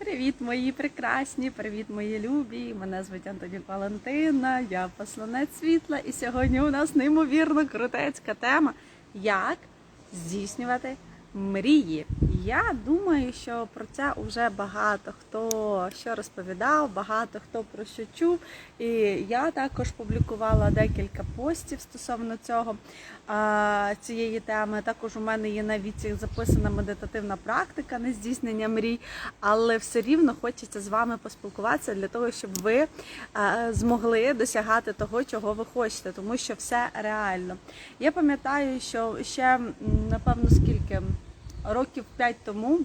Привіт, мої прекрасні! Привіт, мої любі! Мене звуть Антонюк Валентина, я посланець світла, і сьогодні у нас неймовірно крутецька тема як здійснювати мрії. Я думаю, що про це вже багато хто що розповідав, багато хто про що чув. І я також публікувала декілька постів стосовно цього цієї теми. Також у мене є навіть записана медитативна практика на здійснення мрій, але все рівно хочеться з вами поспілкуватися для того, щоб ви змогли досягати того, чого ви хочете, тому що все реально. Я пам'ятаю, що ще напевно скільки років 5 тому,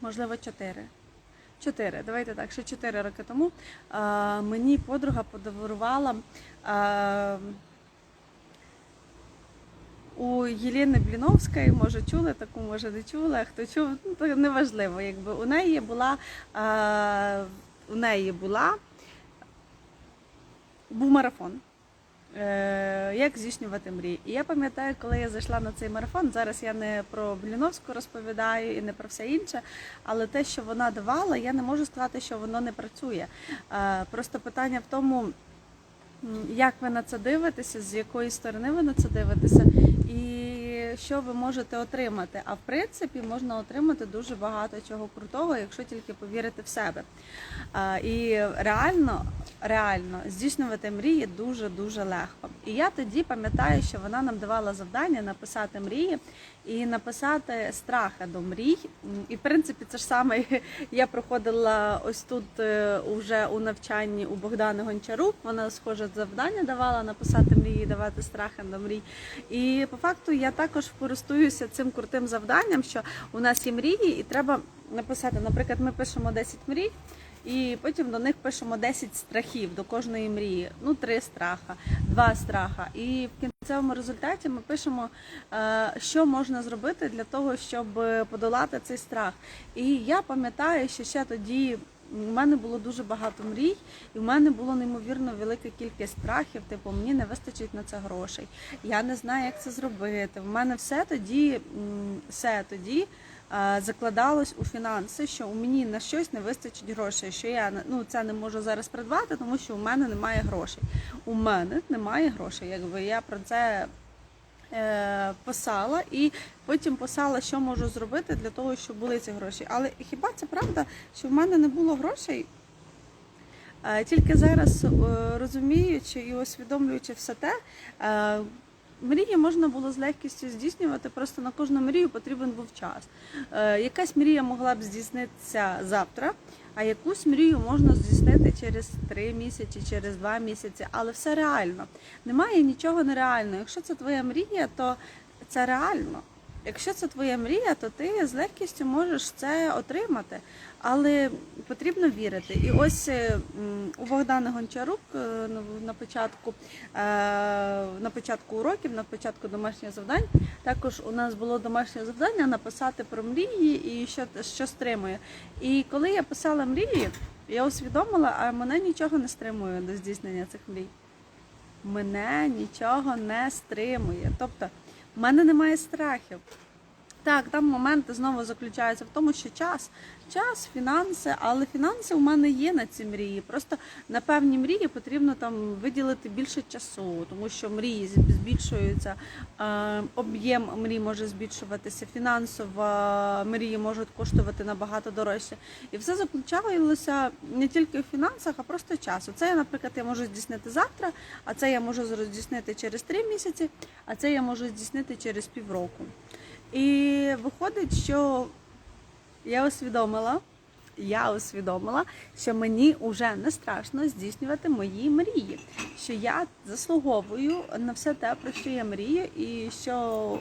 можливо, 4. Чотири, давайте так, ще чотири роки тому а, мені подруга подарувала а, у Єліни Бліновської, може чули таку, може не чули, хто чув, ну неважливо. Якби у неї була а, у неї була був марафон. Е, Як здійснювати мрії? І я пам'ятаю, коли я зайшла на цей марафон. Зараз я не про Бліновську розповідаю і не про все інше, але те, що вона давала, я не можу сказати, що воно не працює. Е, Просто питання в тому, як ви на це дивитеся, з якої сторони ви на це дивитеся, і що ви можете отримати. А в принципі можна отримати дуже багато чого крутого, якщо тільки повірити в себе. І реально, реально здійснювати мрії дуже дуже легко. І я тоді пам'ятаю, що вона нам давала завдання написати мрії і написати страхи до мрій. І в принципі, це ж саме я проходила ось тут е, уже у навчанні у Богдани Гончарук. Вона схоже завдання давала написати мрії, давати страхи до мрій. І по факту я також користуюся цим крутим завданням, що у нас є мрії, і треба написати. Наприклад, ми пишемо 10 мрій. І потім до них пишемо 10 страхів до кожної мрії. Ну, три страха, два страха. І в кінцевому результаті ми пишемо, е, що можна зробити для того, щоб подолати цей страх. І я пам'ятаю, що ще тоді. У мене було дуже багато мрій, і в мене було неймовірно велика кількість страхів. Типу, мені не вистачить на це грошей. Я не знаю, як це зробити. В мене все тоді, все тоді закладалось у фінанси, що у мені на щось не вистачить грошей, що я ну, це не можу зараз придбати, тому що у мене немає грошей. У мене немає грошей. Якби я про це е, писала і потім писала, що можу зробити для того, щоб були ці гроші. Але хіба це правда, що в мене не було грошей? Е, Тільки зараз е, розуміючи і усвідомлюючи все те, е, мрії можна було з легкістю здійснювати, просто на кожну мрію потрібен був час. Е, Якась мрія могла б здійснитися завтра, а якусь мрію можна здійснити через три місяці, через два місяці, але все реально. Немає нічого нереального. Якщо це твоя мрія, то це реально. Якщо це твоя мрія, то ти з легкістю можеш це отримати, але потрібно вірити. І ось е, у Богдана Гончарук е, на- на початку, е, на початку уроків, на початку домашніх завдань, також у нас було домашнє завдання написати про мрії і що, що стримує. І коли я писала мрії, я усвідомила, а мене нічого не стримує до здійснення цих мрій. Мене нічого не стримує. Тобто, в мене немає страхів. Так, там моменти знову заключаються в тому, що час, час, фінанси, але фінанси у мене є на ці мрії. Просто на певні мрії потрібно там виділити більше часу, тому що мрії збільшуються, е, об'єм мрій може збільшуватися, фінансово мрії можуть коштувати набагато дорожче. І все заключалося не тільки в фінансах, а просто часу. Це, наприклад, я можу здійснити завтра, а це я можу здійснити через три місяці, а це я можу здійснити через півроку. І виходить, що я усвідомила, я усвідомила, що мені вже не страшно здійснювати мої мрії, що я заслуговую на все те, про що я мрію, і що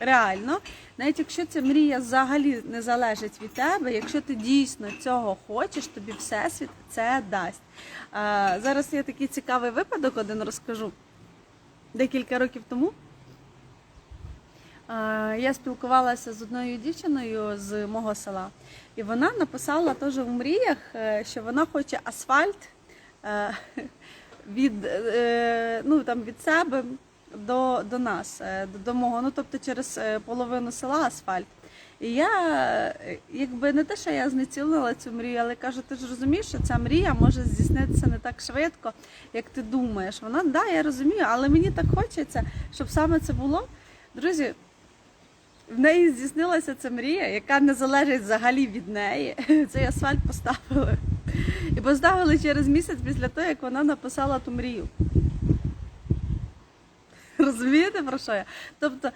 реально, навіть якщо ця мрія взагалі не залежить від тебе, якщо ти дійсно цього хочеш, тобі всесвіт це дасть. Зараз я такий цікавий випадок один розкажу. Декілька років тому. Я спілкувалася з одною дівчиною з мого села, і вона написала теж у мріях, е, що вона хоче асфальт е, від, е, ну, там, від себе до, до нас, до, мого, ну тобто через половину села асфальт. І я якби не те, що я знецілила цю мрію, але кажу, ти ж розумієш, що ця мрія може здійснитися не так швидко, як ти думаєш. Вона да, я розумію, але мені так хочеться, щоб саме це було. Друзі, в неї здійснилася ця мрія, яка не залежить взагалі від неї. Цей асфальт поставили. І поставили через місяць після того, як вона написала ту мрію. Розумієте про що я? Тобто,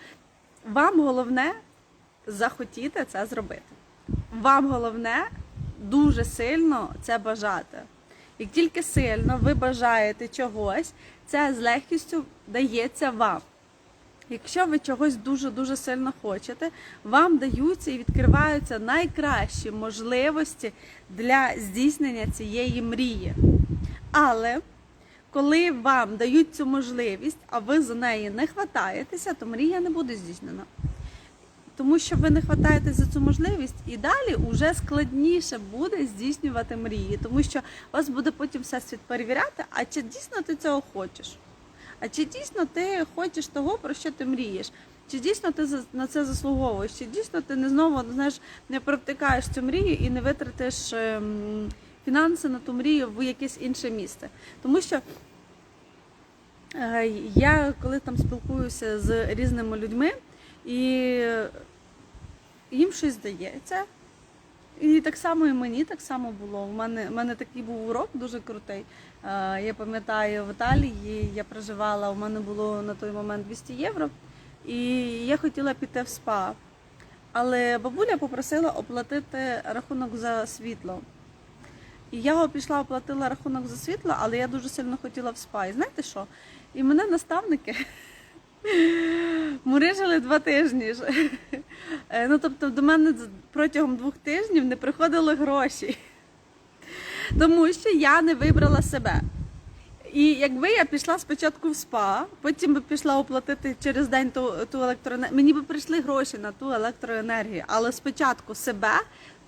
вам головне захотіти це зробити. Вам головне дуже сильно це бажати. Як тільки сильно ви бажаєте чогось, це з легкістю дається вам. Якщо ви чогось дуже-дуже сильно хочете, вам даються і відкриваються найкращі можливості для здійснення цієї мрії. Але коли вам дають цю можливість, а ви за неї не хватаєтеся, то мрія не буде здійснена. Тому що ви не хватаєте за цю можливість, і далі вже складніше буде здійснювати мрії, тому що вас буде потім всесвіт перевіряти, а чи дійсно ти цього хочеш? А чи дійсно ти хочеш того, про що ти мрієш? Чи дійсно ти на це заслуговуєш? Чи дійсно ти не знову знаєш, не провтикаєш цю мрію і не витратиш ем, фінанси на ту мрію в якесь інше місце? Тому що е, я коли там спілкуюся з різними людьми, і їм щось здається. І так само і мені так само було. У мене, у мене такий був урок дуже крутий. Е, Я пам'ятаю, в Італії я проживала, у мене було на той момент 200 євро, і я хотіла піти в спа. Але бабуля попросила оплатити рахунок за світло. І я пішла, оплатила рахунок за світло, але я дуже сильно хотіла в спа. І знаєте що? І мене наставники мурижили два тижні. Е, Ну, тобто до мене протягом двох тижнів не приходили гроші. Тому що я не вибрала себе. І якби я пішла спочатку в спа, потім би пішла оплатити через день ту, ту електроенергію, мені би прийшли гроші на ту електроенергію, але спочатку себе,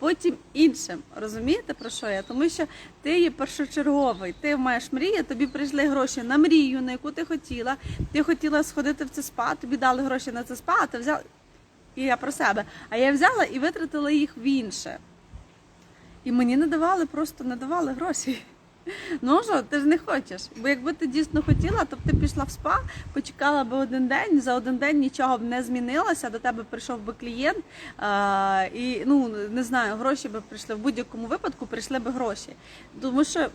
потім іншим. Розумієте про що я? Тому що ти є першочерговий, ти маєш мрію, тобі прийшли гроші на мрію, на яку ти хотіла. Ти хотіла сходити в це спа, тобі дали гроші на це спа, а ти взяла. І я про себе. А я взяла і витратила їх в інше. І мені не давали, просто не давали гроші. Ну що, ти ж не хочеш. Бо якби ти дійсно хотіла, то б ти пішла в спа, почекала би один день, за один день нічого б не змінилося, до тебе прийшов би клієнт, а, і ну не знаю, гроші би прийшли в будь-якому випадку, прийшли би гроші. Тому що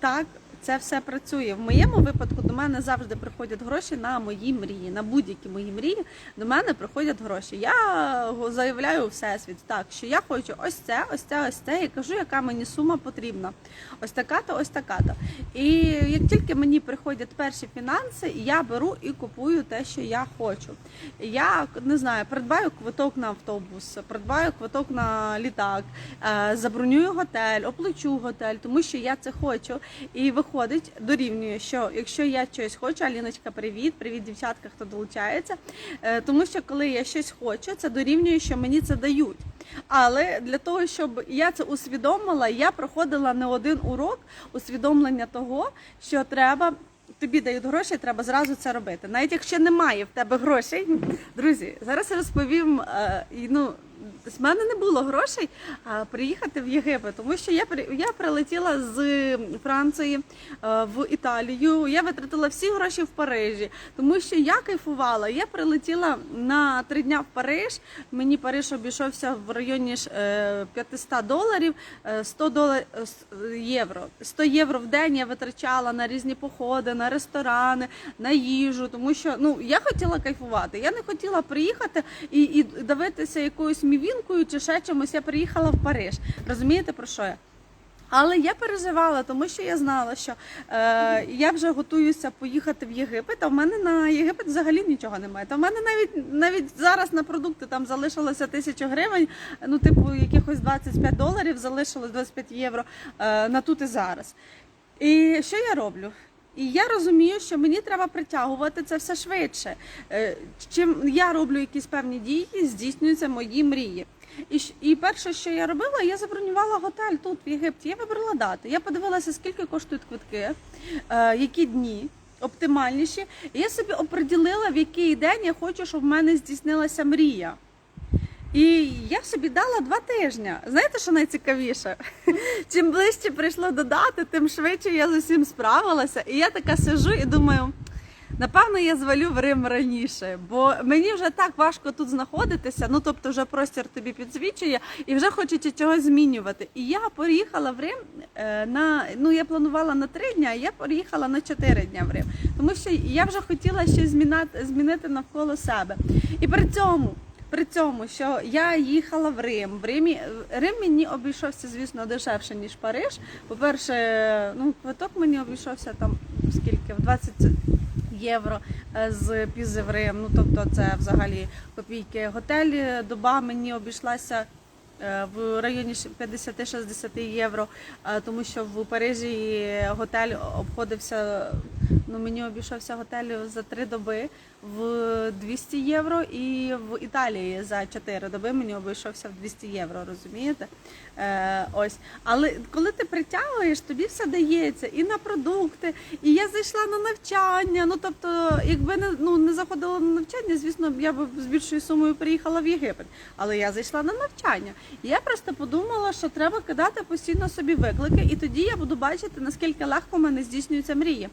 так. Це все працює. В моєму випадку до мене завжди приходять гроші на мої мрії, на будь-які мої мрії. До мене приходять гроші. Я заявляю у всесвіт, так що я хочу ось це, ось це, ось це, і кажу, яка мені сума потрібна. Ось така-то, ось така-то. І як тільки мені приходять перші фінанси, я беру і купую те, що я хочу. Я не знаю, придбаю квиток на автобус, придбаю квиток на літак, е, забронюю готель, оплачу готель, тому що я це хочу. І виходить, дорівнює, що якщо я щось хочу, Аліночка, привіт, привіт, дівчатка, хто долучається. Е, Тому що коли я щось хочу, це дорівнює, що мені це дають. Але для того, щоб я це усвідомила, я проходила не один урок усвідомлення того, що треба. Тобі дають гроші, треба зразу це робити. Навіть якщо немає в тебе грошей, друзі, зараз розповім. е, ну, з мене не було грошей приїхати в Єгипет, тому що я я прилетіла з Франції е, в Італію. Я витратила всі гроші в Парижі, тому що я кайфувала. Я прилетіла на три дня в Париж. Мені Париж обійшовся в районі е, 500 доларів, е, 100 долар, е, євро. 100 євро в день я витрачала на різні походи, на ресторани, на їжу, тому що ну я хотіла кайфувати. Я не хотіла приїхати і, і давитися якоюсь мівінкою чи ще чимось. Я приїхала в Париж. Розумієте про що я? Але я переживала, тому що я знала, що е, я вже готуюся поїхати в Єгипет, а в мене на Єгипет взагалі нічого немає. Та в мене навіть навіть зараз на продукти там залишилося тисяча гривень, ну типу якихось 25 доларів залишилось 25 євро е, на тут і зараз. І що я роблю? І я розумію, що мені треба притягувати це все швидше. Е, Чим я роблю якісь певні дії, здійснюються мої мрії. І, і перше, що я робила, я забронювала готель тут, в Єгипті. Я вибрала дати. Я подивилася, скільки коштують квитки, е, які дні оптимальніші. І я собі оприділила, в який день я хочу, щоб в мене здійснилася мрія. І я собі дала два тижні. Знаєте, що найцікавіше? Чим ближче прийшло до дати, тим швидше я з усім справилася. І я така сижу і думаю. Напевно, я звалю в Рим раніше, бо мені вже так важко тут знаходитися. Ну тобто, вже простір тобі підсвічує, і вже хочеться чогось змінювати. І я поїхала в Рим е, на ну я планувала на три дні, а я поїхала на чотири дні в Рим, тому що я вже хотіла щось змінити навколо себе. І при цьому. При цьому, що я їхала в Рим. В Римі Рим мені обійшовся, звісно, дешевше ніж Париж. По-перше, ну квиток мені обійшовся там скільки в 20 євро е, з Пізи в Рим. Ну тобто це взагалі копійки. Готель е, доба мені обійшлася. е, В районі ш- 50-60 євро, тому що в Парижі готель обходився. Ну мені обійшовся готель за три доби в 200 євро, і в Італії за 4 доби мені обійшовся в 200 євро. Розумієте? Е, ось, але коли ти притягуєш, тобі все дається і на продукти. І я зайшла на навчання. Ну тобто, якби не ну не заходила на навчання, звісно, я б з більшою сумою приїхала в Єгипет. Але я зайшла на навчання. Я просто подумала, що треба кидати постійно собі виклики, і тоді я буду бачити, наскільки легко в мене здійснюються мрії.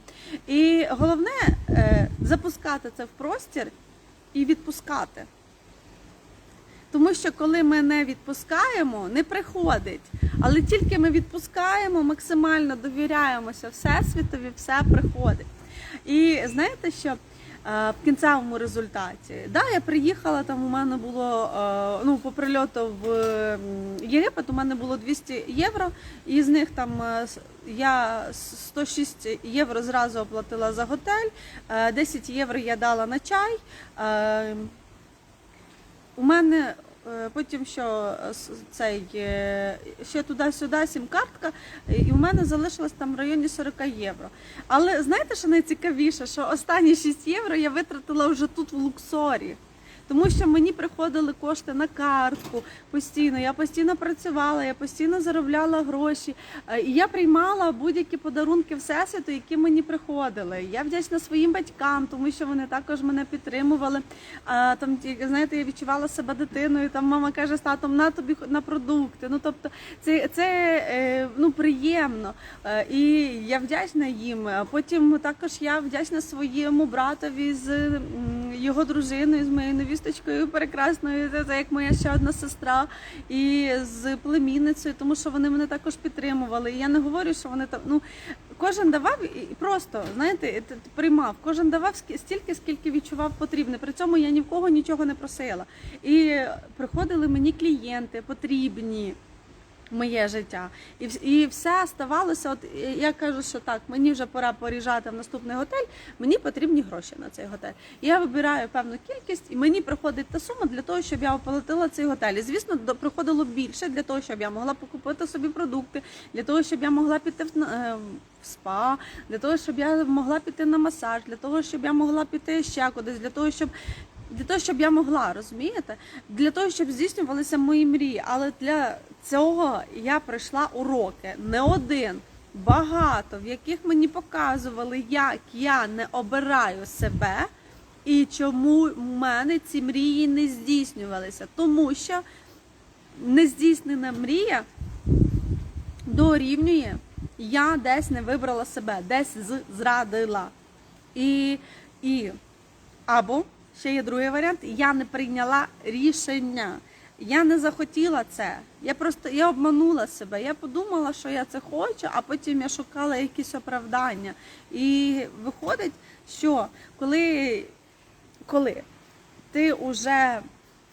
І головне е, запускати це в простір і відпускати. Тому що коли ми не відпускаємо, не приходить. Але тільки ми відпускаємо, максимально довіряємося Всесвітові, все приходить. І знаєте, що в кінцевому результаті, да, я приїхала, там у мене було е, ну, по прильоту в Єгипет, у мене було 200 євро, і з них там е, я 106 євро зразу оплатила за готель, е, 10 євро я дала на чай. Е, у мене е, потім що е, цей е, ще туди-сюди сім-картка, і у мене залишилось там в районі 40 євро. Але знаєте, що найцікавіше, що останні 6 євро я витратила вже тут в Луксорі. Тому що мені приходили кошти на картку постійно. Я постійно працювала, я постійно заробляла гроші. Е, І я приймала будь-які подарунки всесвіту, які мені приходили. Я вдячна своїм батькам, тому що вони також мене підтримували. Там знаєте, я відчувала себе дитиною. Там мама каже з татом на тобі на продукти. Ну тобто, це, це е, ну приємно. Е, І я вдячна їм. Потім також я вдячна своєму братові з його дружиною, з моєю невісточкою прекрасною. Це, як моя ще одна сестра, і з племінницею, тому що вони мене також підтримували. І я не говорю, що вони там. Ну кожен давав і просто знаєте, приймав. Кожен давав стільки, скільки відчував потрібне. При цьому я ні в кого нічого не просила. І приходили мені клієнти потрібні моє життя. І, і все ставалося. От я кажу, що так, мені вже пора поріжати в наступний готель, мені потрібні гроші на цей готель. Я вибираю певну кількість, і мені приходить та сума для того, щоб я оплатила цей готель. І звісно, приходило більше для того, щоб я могла покупити собі продукти, для того, щоб я могла піти е, в спа, для того, щоб я могла піти на масаж, для того, щоб я могла піти ще кудись, для того, щоб. Для того, щоб я могла, розумієте? Для того, щоб здійснювалися мої мрії. Але для цього я пройшла уроки не один, багато, в яких мені показували, як я не обираю себе і чому в мене ці мрії не здійснювалися. Тому що нездійснена мрія дорівнює, я десь не вибрала себе, десь зрадила. І, і або ще є другий варіант, я не прийняла рішення. Я не захотіла це. Я просто я обманула себе. Я подумала, що я це хочу, а потім я шукала якісь оправдання. І виходить, що коли, коли ти вже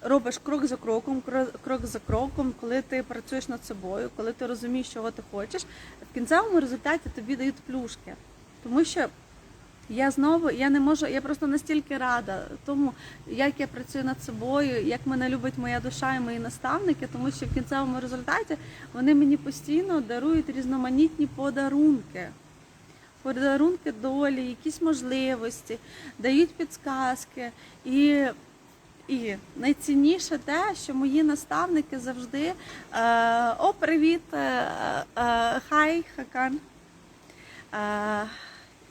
робиш крок за кроком, крок за кроком, коли ти працюєш над собою, коли ти розумієш, чого ти хочеш, в кінцевому результаті тобі дають плюшки. Тому що я знову я не можу, я просто настільки рада тому, як я працюю над собою, як мене любить моя душа і мої наставники, тому що в кінцевому результаті вони мені постійно дарують різноманітні подарунки. Подарунки долі, якісь можливості, дають підсказки. І, і найцінніше те, що мої наставники завжди е, о, привіт, е, е, хай, хакан. Е,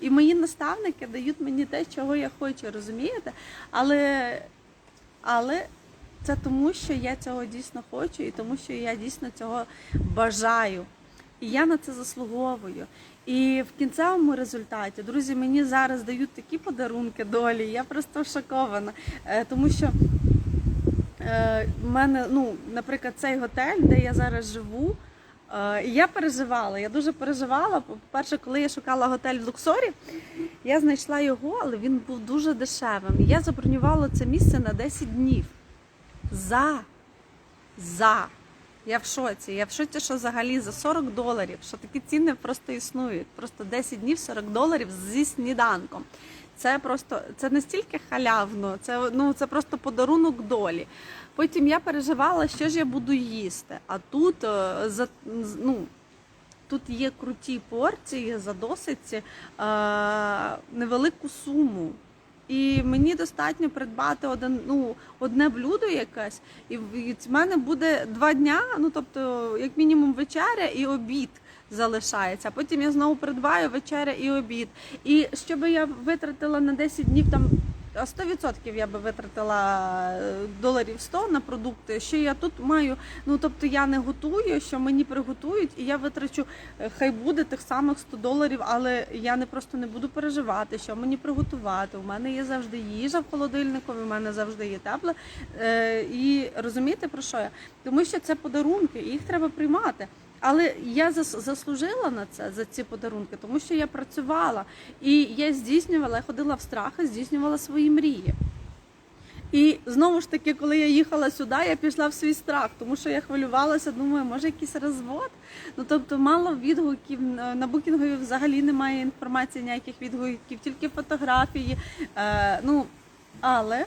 і мої наставники дають мені те, чого я хочу, розумієте? Але, але це тому, що я цього дійсно хочу, і тому, що я дійсно цього бажаю. І я на це заслуговую. І в кінцевому результаті, друзі, мені зараз дають такі подарунки долі. Я просто шокована, Е, тому що е, в мене, ну, наприклад, цей готель, де я зараз живу. Е, і Я переживала, я дуже переживала. По-перше, коли я шукала готель в Луксорі, я знайшла його, але він був дуже дешевим. Я забронювала це місце на 10 днів. За. За. Я в шоці. Я в шоці, що взагалі за 40 доларів, що такі ціни просто існують. Просто 10 днів 40 доларів зі сніданком. Це просто це настільки халявно, це ну це просто подарунок долі. Потім я переживала, що ж я буду їсти. А тут е, за ну. Тут є круті порції за досить е, невелику суму. І мені достатньо придбати один, ну, одне блюдо якесь, і в мене буде два дня, ну тобто, як мінімум, вечеря і обід залишається. Потім я знову придбаю вечеря і обід. І що би я витратила на 10 днів там. а 100% я би витратила е, доларів 100 на продукти. Що я тут маю? Ну тобто я не готую, що мені приготують, і я витрачу е, хай буде тих самих 100 доларів, але я не просто не буду переживати, що мені приготувати. У мене є завжди їжа в холодильнику, у мене завжди є тепле. Е, і розумієте про що я? Тому що це подарунки, і їх треба приймати. Але я заслужила на це за ці подарунки, тому що я працювала і я здійснювала, я ходила в страх і здійснювала свої мрії. І знову ж таки, коли я їхала сюди, я пішла в свій страх, тому що я хвилювалася, думаю, може якийсь розвод. Ну тобто мало відгуків на букінгові взагалі немає інформації, ніяких відгуків, тільки фотографії. Е, ну, але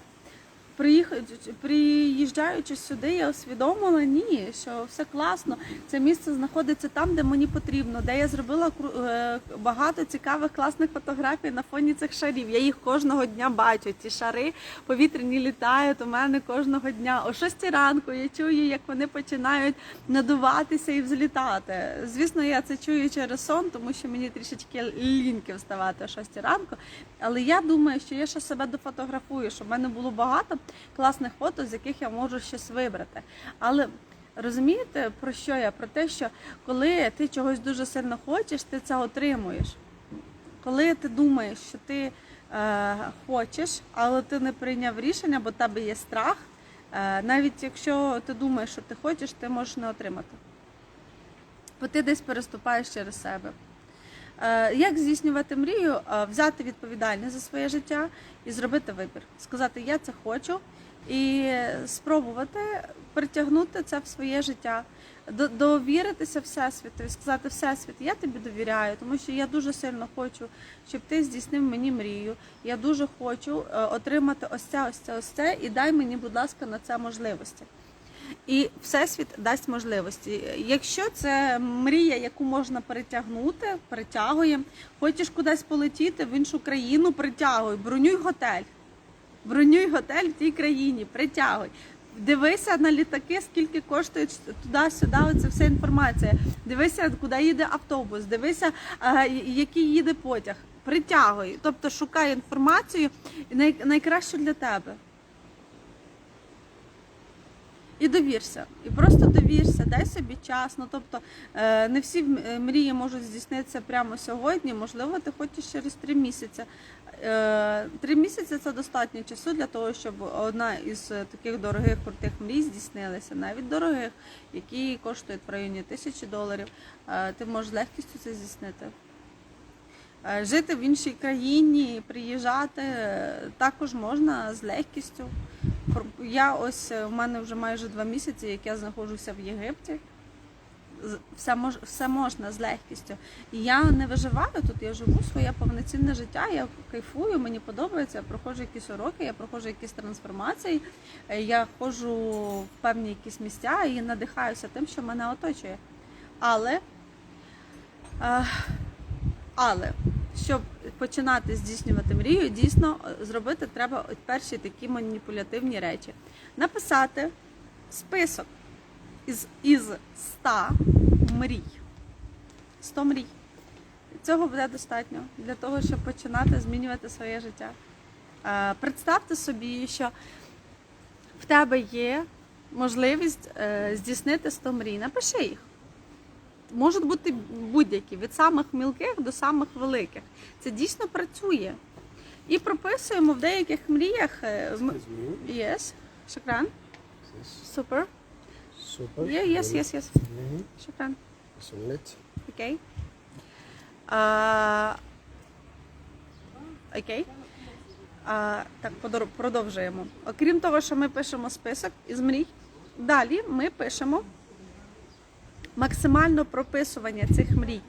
приїжджаючи сюди, я усвідомила ні, що все класно. Це місце знаходиться там, де мені потрібно, де я зробила е, багато цікавих класних фотографій на фоні цих шарів. Я їх кожного дня бачу. Ці шари повітряні літають у мене кожного дня. О 6 ранку я чую, як вони починають надуватися і взлітати. Звісно, я це чую через сон, тому що мені трішечки ліньки вставати о 6 ранку. Але я думаю, що я ще себе дофотографую, щоб в мене було багато класних фото, з яких я можу щось вибрати. Але розумієте, про що я? Про те, що коли ти чогось дуже сильно хочеш, ти це отримуєш. Коли ти думаєш, що ти е, хочеш, але ти не прийняв рішення, бо в тебе є страх, е, навіть якщо ти думаєш, що ти хочеш, ти можеш не отримати. Бо ти десь переступаєш через себе. Е, Як здійснювати мрію? Е, Взяти відповідальність за своє життя і зробити вибір. Сказати, я це хочу, і спробувати притягнути це в своє життя, довіритися Всесвіту і сказати, Всесвіт, я тобі довіряю, тому що я дуже сильно хочу, щоб ти здійснив мені мрію. Я дуже хочу е, отримати ось це, ось це, ось це, і дай мені, будь ласка, на це можливості. І всесвіт дасть можливості. Якщо це мрія, яку можна перетягнути, перетягуємо. Хочеш кудись полетіти в іншу країну, притягуй, бронюй готель. Бронюй готель в тій країні, притягуй. Дивися на літаки, скільки коштує туди-сюди, оця вся інформація. Дивися, куди їде автобус, дивися, е, який їде потяг. Притягуй. Тобто шукай інформацію най- найкращу для тебе. І довірся, і просто довірся, дай собі час. Ну тобто е, не всі е, мрії можуть здійснитися прямо сьогодні. Можливо, ти хочеш через три місяці. Е, Три місяці це достатньо часу для того, щоб одна із таких дорогих крутих мрій здійснилася, навіть дорогих, які коштують в районі тисячі доларів. Ти можеш з легкістю це здійснити. Жити в іншій країні, приїжджати також можна з легкістю. Я ось е, в мене вже майже два місяці, як я знаходжуся в Єгипті. Все мож, все можна з легкістю. І я не виживаю тут, я живу своє повноцінне життя, я кайфую, мені подобається, я проходжу якісь уроки, я проходжу якісь трансформації, е, я ходжу в певні якісь місця і надихаюся тим, що мене оточує. Але, е, але щоб починати здійснювати мрію, дійсно е, зробити треба перші такі маніпулятивні речі. Написати список із, із 100 мрій. 100 мрій. Цього буде достатньо для того, щоб починати змінювати своє життя. Е, Представте собі, що в тебе є можливість е, здійснити 100 мрій. Напиши їх. Можуть бути будь-які, від самих мілких до самих великих. Це дійсно працює. І прописуємо в деяких мріях. е. Yes, шукран. This Супер. yes. Mhm. Шукран. So let's Окей. Окей. А, так, продовжуємо. Окрім того, що ми пишемо список із мрій, далі ми пишемо максимально прописування цих мрій.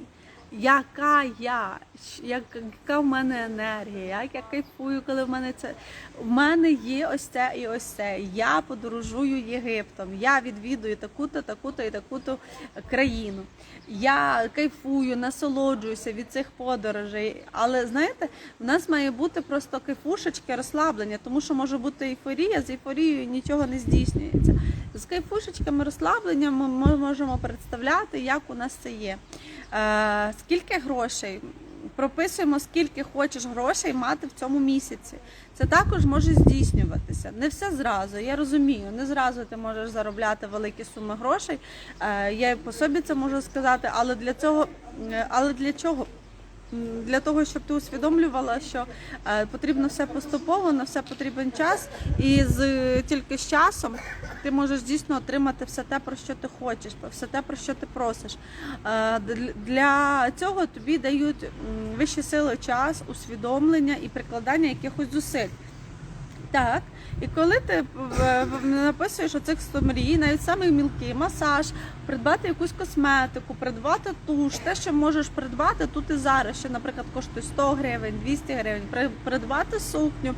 Яка я, як- яка в мене енергія, як я кайфую, коли в мене це. В мене є ось це і ось це. Я подорожую Єгиптом, я відвідую таку-то, таку-то і таку-то країну. Я кайфую, насолоджуюся від цих подорожей. Але знаєте, в нас має бути просто кайфушечки, розслаблення, тому що може бути ейфорія, з ейфорією нічого не здійснюється. З кайфушечками, розслабленням ми можемо представляти, як у нас це є. Е, скільки грошей? Прописуємо, скільки хочеш грошей мати в цьому місяці. Це також може здійснюватися. Не все зразу. Я розумію, не зразу ти можеш заробляти великі суми грошей. Е, Я по собі це можу сказати, але для цього, е, але для чого? Для того, щоб ти усвідомлювала, що е, потрібно все поступово, на все потрібен час, і з тільки з часом ти можеш дійсно отримати все те, про що ти хочеш, все те, про що ти просиш. Е, Для цього тобі дають вищі сили час, усвідомлення і прикладання якихось зусиль. Так, і коли ти в- написуєш оцих 100 мрій, навіть самий мілкий масаж, придбати якусь косметику, придбати туш, те, що можеш придбати тут і зараз, що, наприклад, коштує 100 гривень, 200 гривень, при- придбати сукню,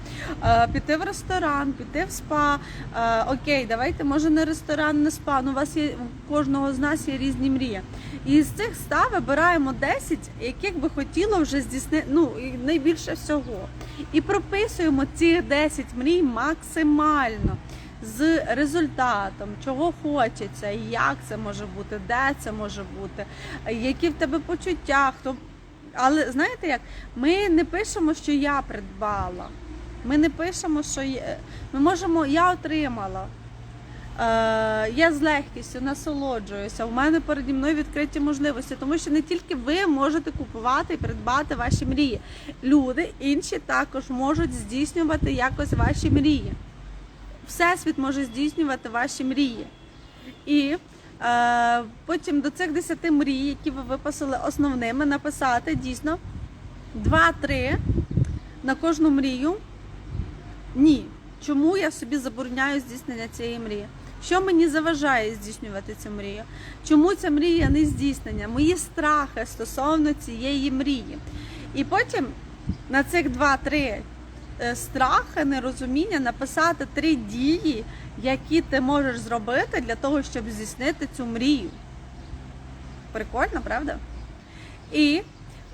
е, піти в ресторан, піти в спа. Е, Окей, давайте, може, не ресторан, не спа. Ну, у вас є у кожного з нас є різні мрії. І з цих 100 вибираємо 10, яких би хотіло вже здійснити ну, найбільше всього. І прописуємо ці 10 мрій максимально з результатом, чого хочеться, як це може бути, де це може бути, які в тебе почуття, хто. Але знаєте як? Ми не пишемо, що я придбала. Ми не пишемо, що є. Ми можемо, я отримала. Е, я з легкістю насолоджуюся. У мене переді мною відкриті можливості, тому що не тільки ви можете купувати і придбати ваші мрії. Люди інші також можуть здійснювати якось ваші мрії. Всесвіт може здійснювати ваші мрії. І е, потім до цих 10 мрій, які ви виписали основними, написати дійсно 2-3 на кожну мрію. Ні. Чому я собі забороняю здійснення цієї мрії? Що мені заважає здійснювати цю мрію? Чому ця мрія не здійснення? Мої страхи стосовно цієї мрії. І потім на цих 2-3 е, страхи, нерозуміння написати три дії, які ти можеш зробити для того, щоб здійснити цю мрію. Прикольно, правда? І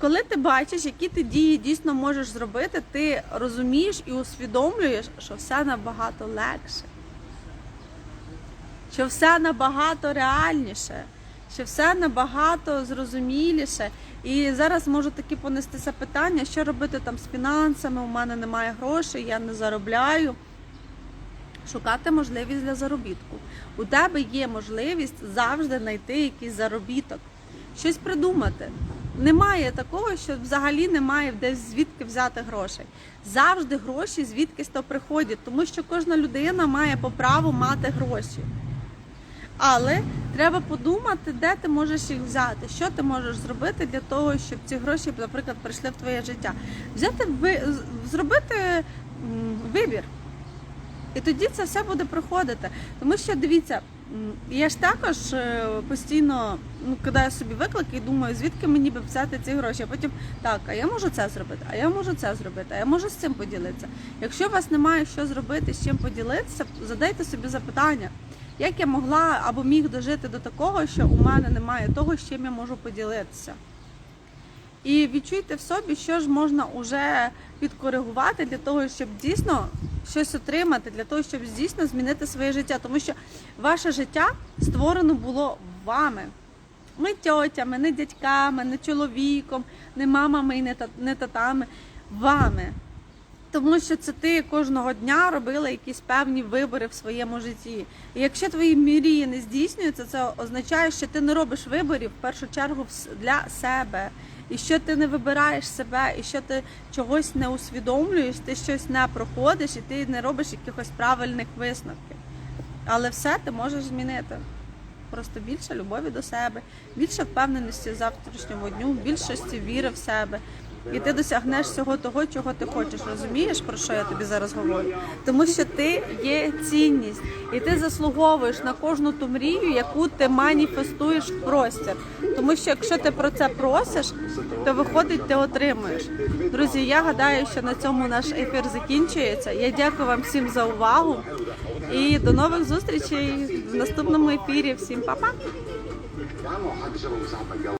коли ти бачиш, які ти дії дійсно можеш зробити, ти розумієш і усвідомлюєш, що все набагато легше, що все набагато реальніше, що все набагато зрозуміліше. І зараз можуть такі понестися питання, що робити там з фінансами, у мене немає грошей, я не заробляю. Шукати можливість для заробітку. У тебе є можливість завжди знайти якийсь заробіток, щось придумати. Немає такого, що взагалі немає десь звідки взяти грошей. Завжди гроші звідкись то приходять, тому що кожна людина має по праву мати гроші. Але треба подумати, де ти можеш їх взяти, що ти можеш зробити для того, щоб ці гроші, наприклад, прийшли в твоє життя. Взяти зробити вибір. І тоді це все буде проходити. Тому що дивіться, я ж також е, постійно ну, кидаю собі виклики і думаю, звідки мені би взяти ці гроші. А потім так, а я можу це зробити, а я можу це зробити, а я можу з цим поділитися. Якщо у вас немає що зробити, з чим поділитися, задайте собі запитання, як я могла або міг дожити до такого, що у мене немає того, з чим я можу поділитися. І відчуйте в собі, що ж можна уже підкоригувати для того, щоб дійсно щось отримати, для того, щоб дійсно змінити своє життя. Тому що ваше життя створено було вами. Не тьотями, не дядьками, не чоловіком, не мамами і не татами. Вами. Тому що це ти кожного дня робила якісь певні вибори в своєму житті. І якщо твої мрії не здійснюються, це означає, що ти не робиш виборів в першу чергу для себе. І що ти не вибираєш себе, і що ти чогось не усвідомлюєш, ти щось не проходиш, і ти не робиш якихось правильних висновків. Але все ти можеш змінити. Просто більше любові до себе, більше впевненості в завтрашньому дню, більшості віри в себе. І ти досягнеш всього того, чого ти хочеш. Розумієш, про що я тобі зараз говорю? Тому що ти є цінність, і ти заслуговуєш на кожну ту мрію, яку ти маніфестуєш в простір. Тому що якщо ти про це просиш, то виходить, ти отримуєш. Друзі, я гадаю, що на цьому наш ефір закінчується. Я дякую вам всім за увагу і до нових зустрічей в наступному ефірі. Всім па-па!